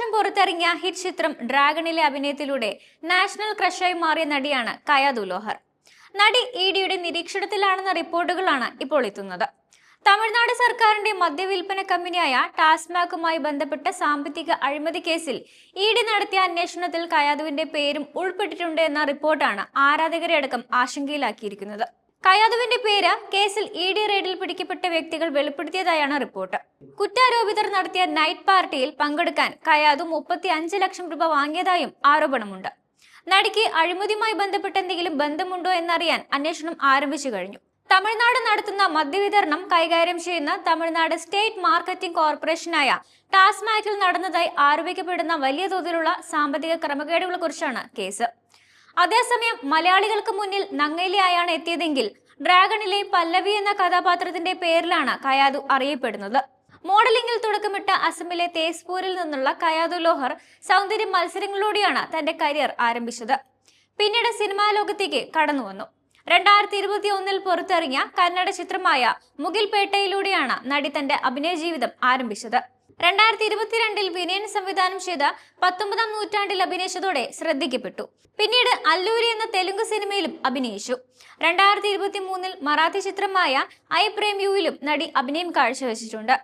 വർഷം പുറത്തിറങ്ങിയ ഹിറ്റ് ചിത്രം ഡ്രാഗണിലെ അഭിനയത്തിലൂടെ നാഷണൽ ക്രഷായി മാറിയ നടിയാണ് കയ ദുലോഹർ. നടി ഇ ഡിയുടെ നിരീക്ഷണത്തിലാണെന്ന റിപ്പോർട്ടുകളാണ് ഇപ്പോൾ എത്തുന്നത്. തമിഴ്നാട് സർക്കാരിന്റെ മദ്യവിൽപ്പന കമ്പനിയായ ടാസ്മാക്കുമായി ബന്ധപ്പെട്ട സാമ്പത്തിക അഴിമതി കേസിൽ ഇ ഡി നടത്തിയ അന്വേഷണത്തിൽ കയാദുവിന്റെ പേരും ഉൾപ്പെട്ടിട്ടുണ്ട് എന്ന റിപ്പോർട്ടാണ് ആരാധകരെ അടക്കം ആശങ്കയിലാക്കിയിരിക്കുന്നത്. കയാതുവിന്റെ പേര് കേസിൽ ഇ ഡി റെയ്ഡിൽ പിടിക്കപ്പെട്ട വ്യക്തികൾ വെളിപ്പെടുത്തിയതായാണ് റിപ്പോർട്ട്. കുറ്റാരോപിതർ നടത്തിയ നൈറ്റ് പാർട്ടിയിൽ പങ്കെടുക്കാൻ കയാതു മുപ്പത്തി അഞ്ച് ലക്ഷം രൂപ വാങ്ങിയതായും ആരോപണമുണ്ട്. നടിക്ക് അഴിമതിയുമായി ബന്ധപ്പെട്ട് എന്തെങ്കിലും ബന്ധമുണ്ടോ എന്നറിയാൻ അന്വേഷണം ആരംഭിച്ചു കഴിഞ്ഞു. തമിഴ്നാട് നടത്തുന്ന മദ്യവിതരണം കൈകാര്യം ചെയ്യുന്ന തമിഴ്നാട് സ്റ്റേറ്റ് മാർക്കറ്റിംഗ് കോർപ്പറേഷനായ ടാസ്മാക്കിൽ നടന്നതായി ആരോപിക്കപ്പെടുന്ന വലിയ തോതിലുള്ള സാമ്പത്തിക ക്രമക്കേടുകളെ കുറിച്ചാണ് കേസ്. അതേസമയം മലയാളികൾക്ക് മുന്നിൽ നങ്ങേലിയായാണ് എത്തിയതെങ്കിൽ ഡ്രാഗണിലെ പല്ലവി എന്ന കഥാപാത്രത്തിന്റെ പേരിലാണ് കയാതു അറിയപ്പെടുന്നത്. മോഡലിംഗിൽ തുടക്കമിട്ട അസമിലെ തേസ്പൂരിൽ നിന്നുള്ള കയാതു ലോഹർ സൗന്ദര്യ മത്സരങ്ങളിലൂടെയാണ് തന്റെ കരിയർ ആരംഭിച്ചത്. പിന്നീട് സിനിമാ ലോകത്തേക്ക് കടന്നു വന്നു രണ്ടായിരത്തി ഇരുപത്തി ഒന്നിൽ പുറത്തിറങ്ങിയ കന്നഡ ചിത്രമായ മുകിൽപേട്ടയിലൂടെയാണ് നടി തന്റെ അഭിനയ ജീവിതം ആരംഭിച്ചത്. രണ്ടായിരത്തി ഇരുപത്തിരണ്ടിൽ വിനയൻ സംവിധാനം ചെയ്ത പത്തൊമ്പതാം നൂറ്റാണ്ടിൽ അഭിനയിച്ചതോടെ ശ്രദ്ധിക്കപ്പെട്ടു. പിന്നീട് അല്ലൂരി എന്ന തെലുങ്ക് സിനിമയിലും അഭിനയിച്ചു. രണ്ടായിരത്തി ഇരുപത്തി മൂന്നിൽ മറാത്തി ചിത്രമായ ഐ പ്രേം യുവിലും നടി അഭിനയം കാഴ്ചവെച്ചിട്ടുണ്ട്.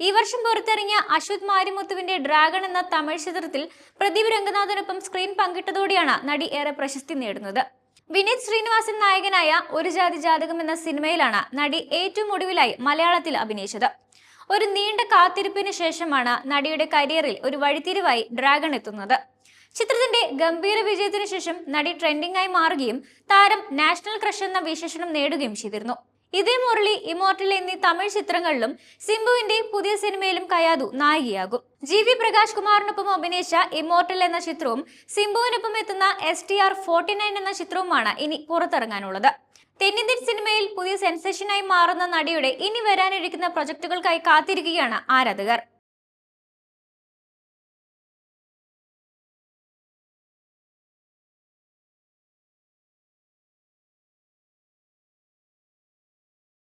ഈ വർഷം പുറത്തിറങ്ങിയ അശ്വത് മാരിമുത്തുവിന്റെ ഡ്രാഗൺ എന്ന തമിഴ് ചിത്രത്തിൽ പ്രദീപ് രംഗനാഥനൊപ്പം സ്ക്രീൻ പങ്കിട്ടതോടെയാണ് നടി ഏറെ പ്രശസ്തി നേടുന്നത്. വിനീത് ശ്രീനിവാസൻ നായകനായ ഒരു ജാതി ജാതകം എന്ന സിനിമയിലാണ് നടി ഏറ്റവും ഒടുവിലായി മലയാളത്തിൽ അഭിനയിച്ചത്. ഒരു നീണ്ട കാത്തിരിപ്പിന് ശേഷമാണ് നടിയുടെ കരിയറിൽ ഒരു വഴിത്തിരിവായി ഡ്രാഗൺ എത്തുന്നത്. ചിത്രത്തിന്റെ ഗംഭീര വിജയത്തിന് ശേഷം നടി ട്രെൻഡിംഗ് ആയി മാറുകയും താരം നാഷണൽ ക്രഷ് എന്ന വിശേഷണം നേടുകയും ചെയ്തിരുന്നു. ഇതേ മുരളി ഇമോർട്ടൽ എന്നീ തമിഴ് ചിത്രങ്ങളിലും സിംബുവിന്റെ പുതിയ സിനിമയിലും കയാദു നായികയാകും. ജി വി പ്രകാശ് കുമാറിനൊപ്പം അഭിനയിച്ച ഇമോർട്ടൽ എന്ന ചിത്രവും സിംബുവിനൊപ്പം എത്തുന്ന S T R forty nine എന്ന ചിത്രവുമാണ് ഇനി പുറത്തിറങ്ങാനുള്ളത്. തെന്നിന്ത്യൻ സിനിമയിൽ പുതിയ സെൻസേഷനായി മാറുന്ന നടിയുടെ ഇനി വരാനിരിക്കുന്ന പ്രൊജക്ടുകൾക്കായി കാത്തിരിക്കുകയാണ് ആരാധകർ.